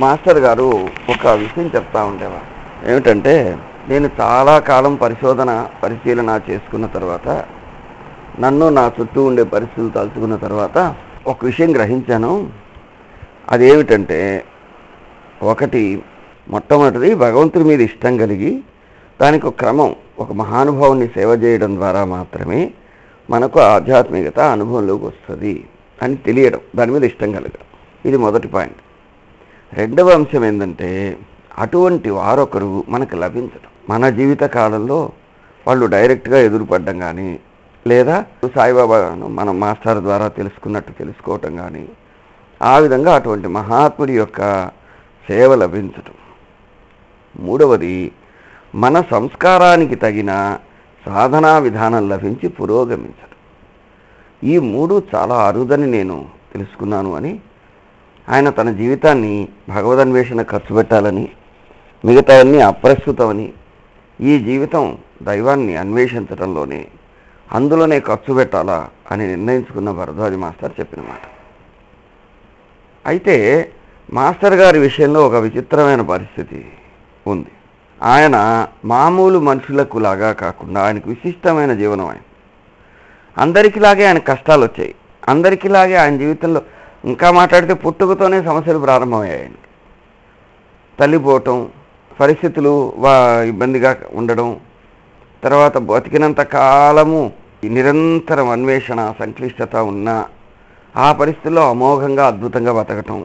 Master గారు ఒక విషయం చెప్తా ఉండేవారు. ఏమిటంటే? నేను చాలా కాలం పరిశోధన పరిశీలన చేసుకున్న తర్వాత నన్ను నా చుట్టూ ఉండే పరిస్థితులు తలుచుకున్న తర్వాత ఒక విషయం గ్రహించాను. అదేమిటంటే ఒకటి మొట్టమొదటిది భగవంతుడి మీద ఇష్టం కలిగి దానికి ఒక క్రమం ఒక మహానుభావుని సేవ చేయడం ద్వారా మాత్రమే మనకు ఆధ్యాత్మికత అనుభవంలోకి వస్తుంది అని తెలియడం దాని మీద ఇష్టం కలగడం. ఇది మొదటి పాయింట్. రెండవ అంశం ఏంటంటే అటువంటి వారొకరు మనకు లభించడం మన జీవిత కాలంలో వాళ్ళు డైరెక్ట్గా ఎదురుపడడం కానీ లేదా సాయిబాబాను మన మాస్టర్ ద్వారా తెలుసుకున్నట్టు తెలుసుకోవటం కానీ ఆ విధంగా అటువంటి మహాత్ముడి యొక్క సేవ లభించటం. మూడవది మన సంస్కారానికి తగిన సాధనా విధానం లభించి పురోగమించడం ఈ మూడు చాలా అరుదని నేను తెలుసుకున్నాను అని ఆయన తన జీవితాన్ని భగవదన్వేషణ ఖర్చు పెట్టాలని మిగతావన్నీ అప్రస్తుతమని ఈ జీవితం దైవాన్ని అన్వేషించడంలోనే అందులోనే ఖర్చు పెట్టాలా అని నిర్ణయించుకున్న భరద్వాజ మాస్టర్ చెప్పిన మాట. అయితే మాస్టర్ గారి విషయంలో ఒక విచిత్రమైన పరిస్థితి ఉంది. ఆయన మామూలు మనుషులకు లాగా కాకుండా ఆయనకు విశిష్టమైన జీవనం ఆయన. అందరికిలాగే ఆయన కష్టాలు వచ్చాయి అందరికిలాగే ఆయన జీవితంలో ఇంకా మాట్లాడితే పుట్టుకతోనే సమస్యలు ప్రారంభమయ్యాయండి. తల్లిపోవటం పరిస్థితులు వా ఇబ్బందిగా ఉండడం తర్వాత బతికినంత కాలము ఈ నిరంతరం అన్వేషణ సంక్లిష్టత ఉన్నా ఆ పరిస్థితుల్లో అమోఘంగా అద్భుతంగా బతకటం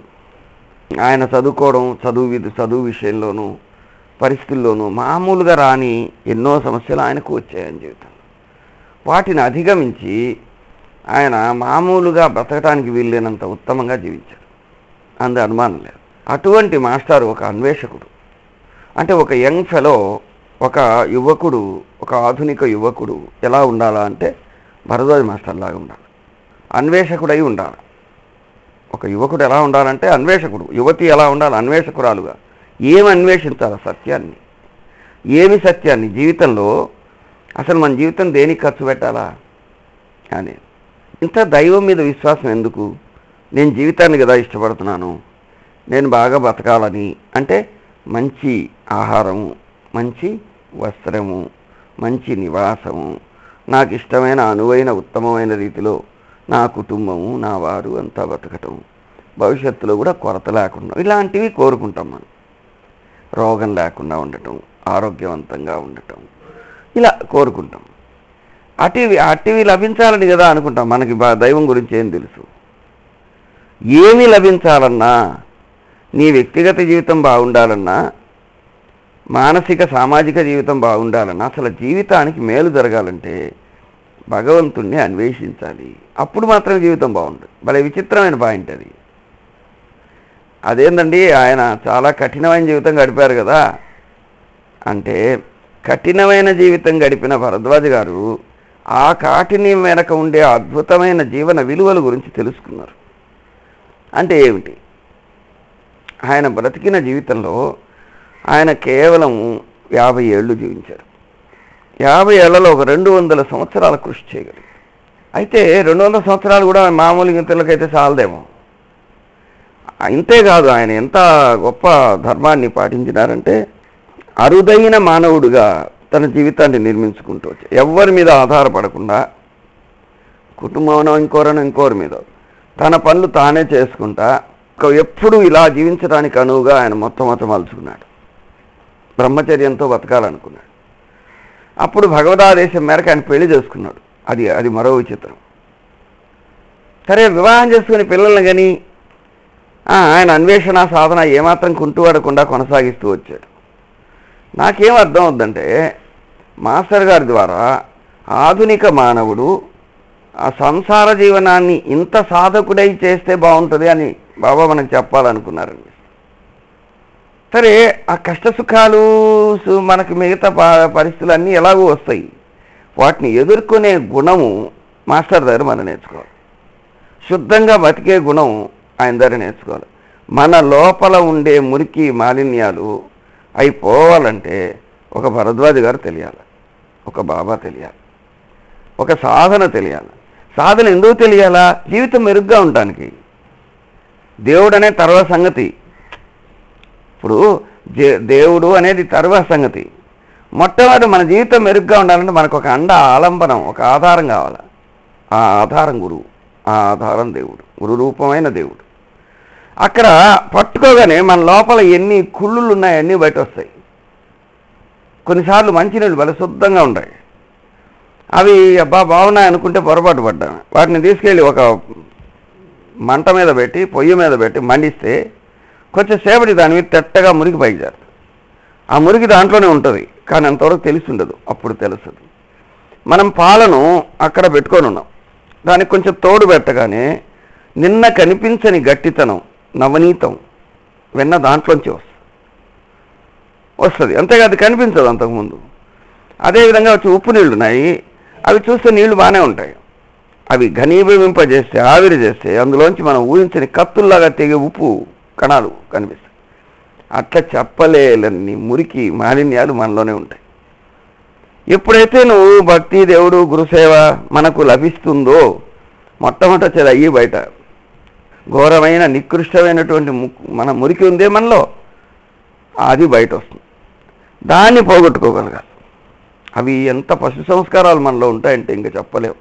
ఆయన చదువుకోవడం చదువు చదువు విషయంలోనూ పరిస్థితుల్లోనూ మామూలుగా రాని ఎన్నో సమస్యలు ఆయనకు వచ్చాయని ఆయన జీవితంలో వాటిని అధిగమించి ఆయన మామూలుగా బ్రతకటానికి వీల్లేనంత ఉత్తమంగా జీవించారు అందు అనుమానం లేదు. అటువంటి మాస్టర్ ఒక అన్వేషకుడు. అంటే ఒక యంగ్ ఫెలో ఒక యువకుడు ఒక ఆధునిక యువకుడు ఎలా ఉండాలా అంటే భరద్వాజ మాస్టర్ లాగా ఉండాలి. అన్వేషకుడై ఉండాలి. ఒక యువకుడు ఎలా ఉండాలంటే అన్వేషకుడు. యువతి ఎలా ఉండాలి? అన్వేషకురాలుగా. ఏమి అన్వేషించాలి? సత్యాన్ని. ఏమి సత్యాన్ని? జీవితంలో అసలు మన జీవితం దేనికి ఖర్చు పెట్టాలా? అని. ఇంత దైవం మీద విశ్వాసం ఎందుకు? నేను జీవితాన్ని కదా ఇష్టపడుతున్నాను. నేను బాగా బతకాలని. అంటే మంచి ఆహారము మంచి వస్త్రము మంచి నివాసము నాకు ఇష్టమైన అనువైన ఉత్తమమైన రీతిలో నా కుటుంబము నా వారు అంతా బతకటం. భవిష్యత్తులో కూడా కొరత లేకుండా ఇలాంటివి కోరుకుంటాం మనం. రోగం లేకుండా ఉండటం ఆరోగ్యవంతంగా ఉండటం ఇలా కోరుకుంటాం. అటివి అటివి లభించాలని కదా అనుకుంటాం. మనకి దైవం గురించి ఏం తెలుసు? ఏమి లభించాలన్నా నీ వ్యక్తిగత జీవితం బాగుండాలన్నా మానసిక సామాజిక జీవితం బాగుండాలన్నా అసలు జీవితానికి మేలు జరగాలంటే భగవంతుణ్ణి అన్వేషించాలి. అప్పుడు మాత్రం జీవితం బాగుంటుంది. భలే విచిత్రమైన పాయింట్ అది. అదేందండి ఆయన చాలా కఠినమైన జీవితం గడిపారు కదా. అంటే కఠినమైన జీవితం గడిపిన భరద్వాజ్ గారు ఆ కాటిని వెనక ఉండే అద్భుతమైన జీవన విలువల గురించి తెలుసుకున్నారు. అంటే ఏమిటి? ఆయన బ్రతికిన జీవితంలో ఆయన కేవలం యాభై ఏళ్ళు జీవించారు. యాభై ఏళ్ళలో ఒక రెండు వందల సంవత్సరాల కృషి చేయగలిగారు. అయితే రెండు వందల సంవత్సరాలు కూడా మామూలు గింతలకైతే చాలదేమో. ఇంతేకాదు ఆయన ఎంత గొప్ప ధర్మాన్ని పాటించినారంటే అరుదైన మానవుడిగా తన జీవితాన్ని నిర్మించుకుంటూ వచ్చాయి ఎవరి మీద ఆధారపడకుండా కుటుంబంలో ఇంకోరనో ఇంకోరి మీద తన పనులు తానే చేసుకుంటా ఒక ఎప్పుడు ఇలా జీవించడానికి అనువుగా ఆయన మొత్తం మలుచుకున్నాడు బ్రహ్మచర్యంతో బతకాలనుకున్నాడు. అప్పుడు భగవదాదేశం మేరకు ఆయన పెళ్ళి చేసుకున్నాడు. అది అది మరో విచిత్రం. సరే వివాహం చేసుకుని పిల్లల్ని కానీ ఆయన అన్వేషణ సాధన ఏమాత్రం కుంటుపడకుండా కొనసాగిస్తూ వచ్చాడు. నాకేం అర్థం అవుద్దంటే మాస్టర్ గారి ద్వారా ఆధునిక మానవుడు ఆ సంసార జీవనాన్ని ఇంత సాధకుడై చేస్తే బాగుంటుంది అని బాబా మనం చెప్పాలనుకున్నారండి. సరే ఆ కష్ట సుఖాలు మనకు మిగతా ప- పరిస్థితులు అన్నీ ఎలాగో వస్తాయి. వాటిని ఎదుర్కొనే గుణము మాస్టర్ దగ్గర మనం నేర్చుకోవాలి. శుద్ధంగా బతికే గుణం ఆయన దగ్గర నేర్చుకోవాలి. మన లోపల ఉండే మురికి మాలిన్యాలు అవి పోవాలంటే ఒక భరద్వాజ్ గారు తెలియాలి. ఒక బాబా తెలియాలి. ఒక సాధన తెలియాలి. సాధన ఎందుకు తెలియాలా? జీవితం మెరుగ్గా ఉండటానికి. దేవుడు అనే తర్వాత సంగతి. ఇప్పుడు దేవుడు అనేది తర్వాత సంగతి. మొట్టమొదటి మన జీవితం మెరుగ్గా ఉండాలంటే మనకు ఒక అండ ఆలంబనం ఒక ఆధారం కావాలి. ఆ ఆధారం గురువు. ఆ ఆధారం దేవుడు. గురు రూపమైన దేవుడు. అక్కడ పట్టుకోగానే మన లోపల ఎన్ని కుళ్ళులు ఉన్నాయో అన్నీ బయట వస్తాయి కొన్నిసార్లు మంచినీళ్ళు భలే శుద్ధంగా ఉంటాయి. అవి అబ్బా బాగున్నాయి అనుకుంటే పొరపాటు పడ్డాను. వాటిని తీసుకెళ్ళి ఒక మంట మీద పెట్టి పొయ్యి మీద పెట్టి మండిస్తే కొంచెం సేపటి దాని మీద తెట్టగా మురికి పైకి చేస్తారు ఆ మురికి దాంట్లోనే ఉంటుంది కానీ అంతవరకు తెలిసి ఉండదు అప్పుడు తెలుస్తుంది. మనం పాలను అక్కడ పెట్టుకొని ఉన్నాం. దానికి కొంచెం తోడు పెట్టగానే నిన్న కనిపించని గట్టితనం నవనీతం వెన్న దాంట్లోంచి వస్తుంది. వస్తుంది. అంతేగా అది కనిపించదు అంతకుముందు. అదేవిధంగా వచ్చి ఉప్పు నీళ్ళు ఉన్నాయి. అవి చూస్తే నీళ్ళు బాగానే ఉంటాయి. అవి ఘనీభవింపజేస్తే ఆవిరి చేస్తే అందులోంచి మనం ఊహించని కత్తుల్లాగా తెగే ఉప్పు కణాలు కనిపిస్తాయి. అట్లా చెప్పలేలన్ని మురికి మాలిన్యాలు మనలోనే ఉంటాయి. ఎప్పుడైతే నువ్వు భక్తి దేవుడు గురుసేవ మనకు లభిస్తుందో మొట్టమొదటి వచ్చేది అయ్యి బయట. ఘోరమైన నికృష్టమైనటువంటి మన మురికి ఉందే మనలో. అది బయట వస్తుంది. దాన్ని పోగొట్టుకోగలగాలి. అవి ఎంత పశు సంస్కారాలు మనలో ఉంటాయంటే ఇంకా చెప్పలేవు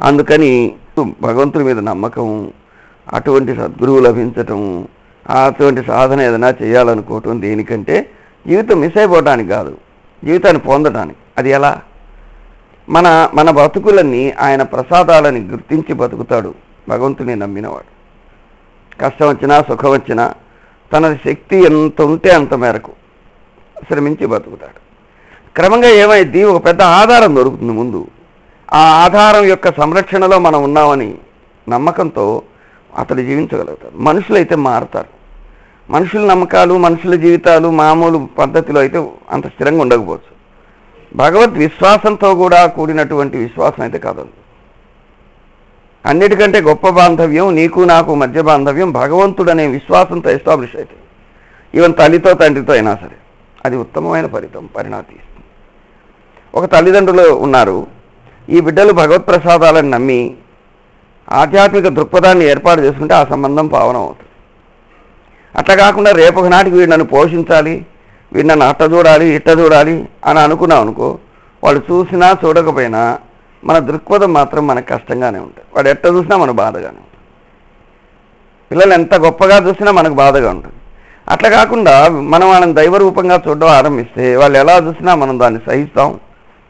అందుకని భగవంతుడి మీద నమ్మకం అటువంటి సద్గురువు లభించటం అటువంటి సాధన ఏదైనా చేయాలనుకోవటం దేనికంటే జీవితం మిస్ అయిపోవటానికి కాదు. జీవితాన్ని పొందటానికి. అది ఎలా? మన మన బతుకులన్నీ ఆయన ప్రసాదాలని గుర్తించి బతుకుతాడు భగవంతుని నమ్మినవాడు. కష్టం వచ్చినా సుఖం వచ్చినా తన శక్తి ఎంత ఉంటే అంత మేరకు. శ్రమించి బతుకుతాడు. క్రమంగా ఏమైంది ఒక పెద్ద ఆధారం దొరుకుతుంది ముందు. ఆ ఆధారం యొక్క సంరక్షణలో మనం ఉన్నామని నమ్మకంతో అతడు జీవించగలుగుతాడు. మనుషులైతే మారుతారు. మనుషుల నమ్మకాలు మనుషుల జీవితాలు మామూలు పద్ధతిలో అయితే అంత స్థిరంగా ఉండకపోవచ్చు. భగవద్ విశ్వాసంతో కూడా కూడినటువంటి విశ్వాసం అయితే కాదు అన్నిటికంటే గొప్ప బాంధవ్యం నీకు నాకు మధ్య బాంధవ్యం భగవంతుడనే విశ్వాసంతో ఎస్టాబ్లిష్ అవుతుంది ఈవెన్ తల్లితో తండ్రితో అయినా సరే. అది ఉత్తమమైన ఫలితం పరిణాతి ఇస్తుంది. ఒక తల్లిదండ్రులు ఉన్నారు ఈ బిడ్డలు భగవత్ ప్రసాదాలను నమ్మి ఆధ్యాత్మిక దృక్పథాన్ని ఏర్పాటు చేసుకుంటే ఆ సంబంధం పావనం అవుతుంది. అట్లా కాకుండా రేపు ఒక నాటికి వీడు నన్ను పోషించాలి వీడు నన్ను అట్ట చూడాలి ఇట్ట చూడాలి అని అనుకున్నాం అనుకో వాళ్ళు చూసినా చూడకపోయినా మన దృక్పథం మాత్రం మనకు కష్టంగానే ఉంటుంది. వాడు ఎట్ట చూసినా మనకు బాధగానే ఉంటుంది. పిల్లలు ఎంత గొప్పగా చూసినా మనకు బాధగా ఉంటుంది. అట్లా కాకుండా మనం వాళ్ళని దైవరూపంగా చూడడం ఆరంభిస్తే వాళ్ళు ఎలా చూసినా మనం దాన్ని సహిస్తాం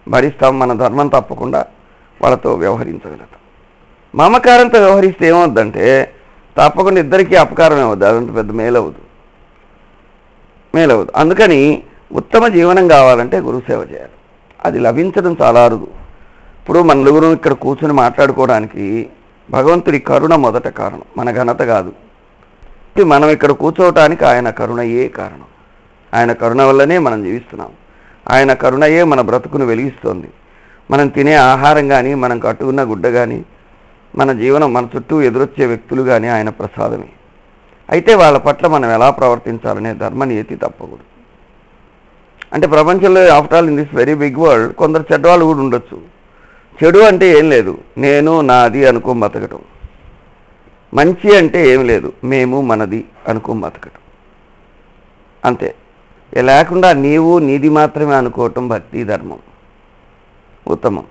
భరిస్తాం మన ధర్మం తప్పకుండా వాళ్ళతో వ్యవహరించగలుగుతాం. మమకారంతో వ్యవహరిస్తే ఏమవుద్దంటే తప్పకుండా ఇద్దరికీ అపకారం అవ్వద్దు అదంత పెద్ద మేలవద్దు మేలవదు అందుకని ఉత్తమ జీవనం కావాలంటే గురుసేవ చేయాలి. అది లభించడం చాలా అరుదు. ఇప్పుడు మన నలుగురు ఇక్కడ కూర్చుని మాట్లాడుకోవడానికి భగవంతుడి కరుణ మొదట కారణం. మన ఘనత కాదు. మనం ఇక్కడ కూర్చోవటానికి ఆయన కరుణయే కారణం. ఆయన కరుణ వల్లనే మనం జీవిస్తున్నాం. ఆయన కరుణయే మన బ్రతుకును వెలిగిస్తోంది. మనం తినే ఆహారం కానీ మనం కట్టుకున్న గుడ్డ కానీ మన జీవనం మన చుట్టూ ఎదురొచ్చే వ్యక్తులు కానీ ఆయన ప్రసాదమే. అయితే వాళ్ళ పట్ల మనం ఎలా ప్రవర్తించాలనే ధర్మనీతి తప్పకూడదు. అంటే ప్రపంచంలో after all in this very big world కొందరు చెడ్డవాళ్ళు కూడా ఉండొచ్చు. చెడు అంటే ఏం లేదు. నేను నాది అనుకో బతకటం. మంచి అంటే ఏం లేదు. మేము మనది అనుకో బతకటం. అంతే. లేకుండా నీవు నీది మాత్రమే అనుకోవటం భక్తి ధర్మం. ఉత్తమం.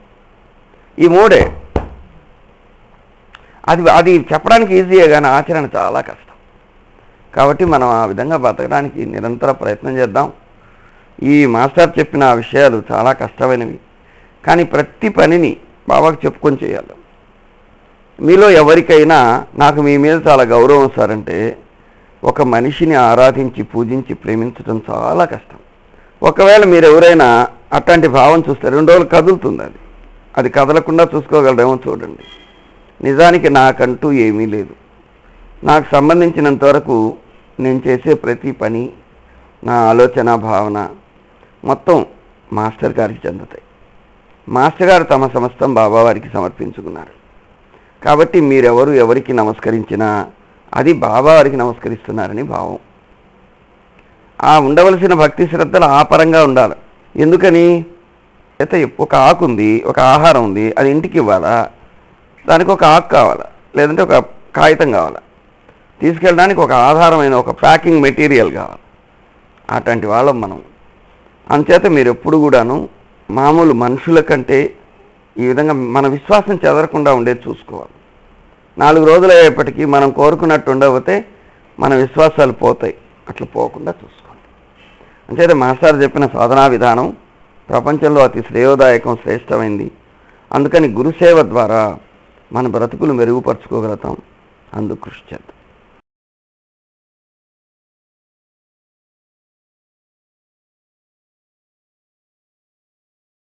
ఈ మూడే. అది అది చెప్పడానికి ఈజీయే కానీ ఆచరణ చాలా కష్టం. కాబట్టి మనం ఆ విధంగా బతకడానికి నిరంతర ప్రయత్నం చేద్దాం. ఈ మాస్టర్ చెప్పిన ఆ విషయాలు చాలా కష్టమైనవి. కానీ ప్రతి పనిని బాబాకు చెప్పుకొని చేయాలి. మీలో ఎవరికైనా నాకు మీ మీద చాలా గౌరవం సారంటే ఒక మనిషిని ఆరాధించి పూజించి ప్రేమించడం చాలా కష్టం. ఒకవేళ మీరు ఎవరైనా అట్లాంటి భావం చూస్తే రెండు రోజులు కదులుతుంది అది. అది కదలకుండా చూసుకోగలరేమో చూడండి. నిజానికి నాకంటూ ఏమీ లేదు. నాకు సంబంధించినంత వరకు నేను చేసే ప్రతి పని నా ఆలోచన భావన మొత్తం మాస్టర్ గారికి చెందుతాయి. మాస్టర్ గారు తమ సమస్తం బాబావారికి సమర్పించుకున్నారు. కాబట్టి మీరెవరు ఎవరికి నమస్కరించినా అది బాబావారికి నమస్కరిస్తున్నారని భావం. ఆ ఉండవలసిన భక్తి శ్రద్ధలు ఆ పరంగా ఉండాలి. ఎందుకని? అయితే ఒక ఆకు ఉంది ఒక ఆహారం ఉంది అది ఇంటికి ఇవ్వాలా? దానికి ఒక ఆకు కావాలా? లేదంటే ఒక కాగితం కావాలా? తీసుకెళ్ళడానికి ఒక ఆధారమైన ఒక ప్యాకింగ్ మెటీరియల్ కావాలి. అటువంటి వాళ్ళం మనం. అంచేత మీరు ఎప్పుడు కూడాను మామూలు మనుషుల కంటే ఈ విధంగా మన విశ్వాసం చెదరకుండా ఉండేది చూసుకోవాలి. నాలుగు రోజులు అయ్యేప్పటికీ మనం కోరుకున్నట్టు ఉండకపోతే మన విశ్వాసాలు పోతాయి. అట్లా పోకుండా చూసుకోండి. అంచేత మాస్టర్ చెప్పిన సాధనా విధానం ప్రపంచంలో అతి శ్రేయోదాయకం శ్రేష్టమైంది. అందుకని గురుసేవ ద్వారా మన బ్రతుకులు మెరుగుపరుచుకోగలుగుతాం. అందుకు కృషి చేద్దాం.